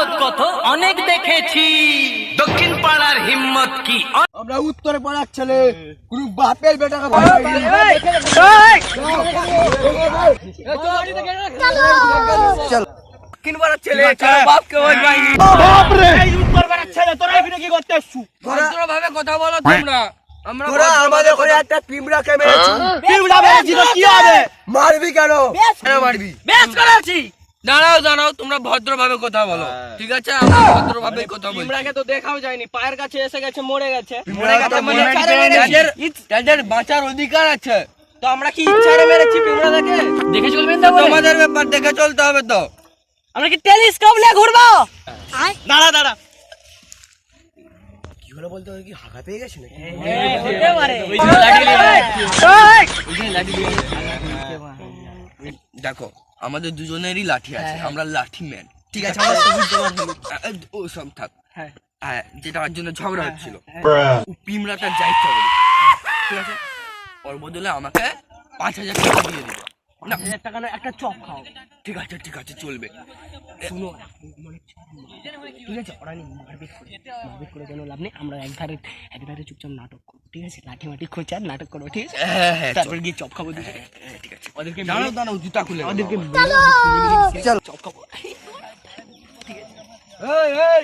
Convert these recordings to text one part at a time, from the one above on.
দৌলত কত? অনেক দেখেছি। দক্ষিণ পাড়ার হিম্মত কি? আমরা উত্তরে পড়ার ছেলে কোনো বাপের বেটাকে ভয় পাই না। চল। দক্ষিণ পাড়ার ছেলে বাপকে ওই বাহিনী ভদ্রভাবে কথা বলো তোমরা। আমরা তোরা আমাদের ঘরে একটা পিমড়াকে মেরেছিস পিমড়া মেরেছিস তো কি হবে? মারবি কেন? মারবি? বেশ করাচ্ছি দাঁড়াও দাঁড়াও তোমরা ভদ্রভাবে কথা বলো। ঠিক আছে? আমরা ভদ্রভাবে কথা বলি তো দেখাও যায়নি। পায়ের কাছে এসে গেছে মরে গেছে। মরে গেছে মানে তাদের তাদের বাঁচার অধিকার আছে তো আমরা কি ইচ্ছারে মেরেছি দেখে চলবেন তো তোমাদের ব্যাপার দেখে চলতে হবে তো। আমরা কি টেলিস্কোপ নিয়ে ঘুরবো? দাঁড়া দাঁড়া। কি হলো বলতে কি হাগা পেয়ে গেছে নাকি? দেখো আমাদের দুজনেরই লাঠি আছে আমরা লাঠি ম্যান। ঠিক আছে? আমরা সবুজ জমা হলো। ও সব থাক। হ্যাঁ। হ্যাঁ যেটার জন্য ঝগড়া হচ্ছিল। যাইতে হবে। ঠিক আছে? ওর বদলে আমাকে পাঁচ হাজার টাকা দিয়ে দিবে। না। হাজার টাকা নয়, একটা চপ খাও। ঠিক আছে ঠিক আছে চলবে। শুনো ঠিক আছে ওরা মারপিট করে মারপিট করে কোনো লাভ নেই। আমরা এক ধারে এক ধারে চুপচাপ নাটক করব। ঠিক আছে লাঠি মাটি খোঁচা নাটক করব ঠিক আছে? হ্যাঁ হ্যাঁ তারপর গিয়ে চপ খাব হ্যাঁ, ঠিক আছে। ওদেরকে দাঁড়াও দাঁড়াও জুতা খুলে ওদেরকে চল। চপ খাব। এই এই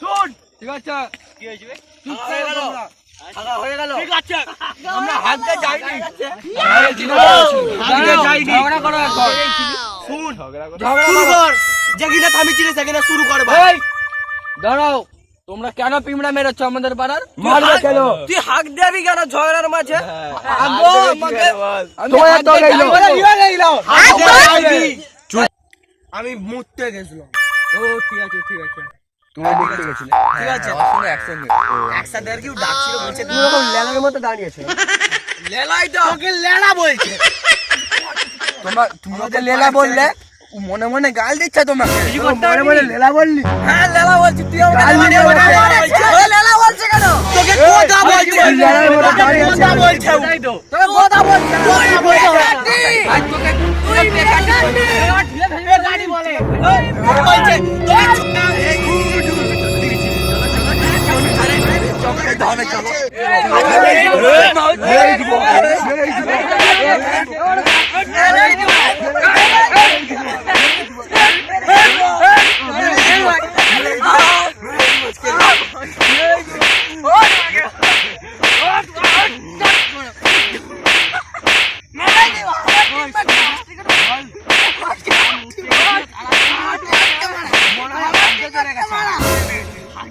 শুন ঠিক আছে। কি হয়েছে চুপ করে গেল। হয়ে গেল। ঠিক আছে। আমরা হাতে যাইনি। হাতে যাইনি। ঝগড়া করো এখন। শুন। ঝগড়া করো। কর। যেখানে থামিছিলি সেখানে শুরু কর ভাই। এই দাঁড়াও। তোমরা কেন পিমড়া মেরেছো আমাদের পাড়ার? মারবে কেন? তুই হাক দিবি কেন? ঝগড়ার মাঝে? আগো আমাকে আমি তোমার তো দিয়ে আমি মুততে গেছিলাম। ও ঠিক আছে ঠিক আছে। তুমি দেখতে গেছিলে ঠিক আছে। একসঙ্গে একসাথে আর কি ডাকছিল বলছে তুমি ওরকম লেলার মতো দাঁড়িয়েছো। লেলাই তো। তোকে লেলা বলছে। তোমরা তুমি ওকে লেলা বললে? মনে মনে গাল দিচ্ছে তোমাকে মনে মনে লেলা বললি হ্যাঁ লেলা বলছি তুই গাল লেলা বলছে। লেলা বলছে কেন তোকে কথা বলছে মতো বলছে তোকে কথা বলছে তুই তোকে তুই বেকার গাড়ি বলে বলছে ধরে চলো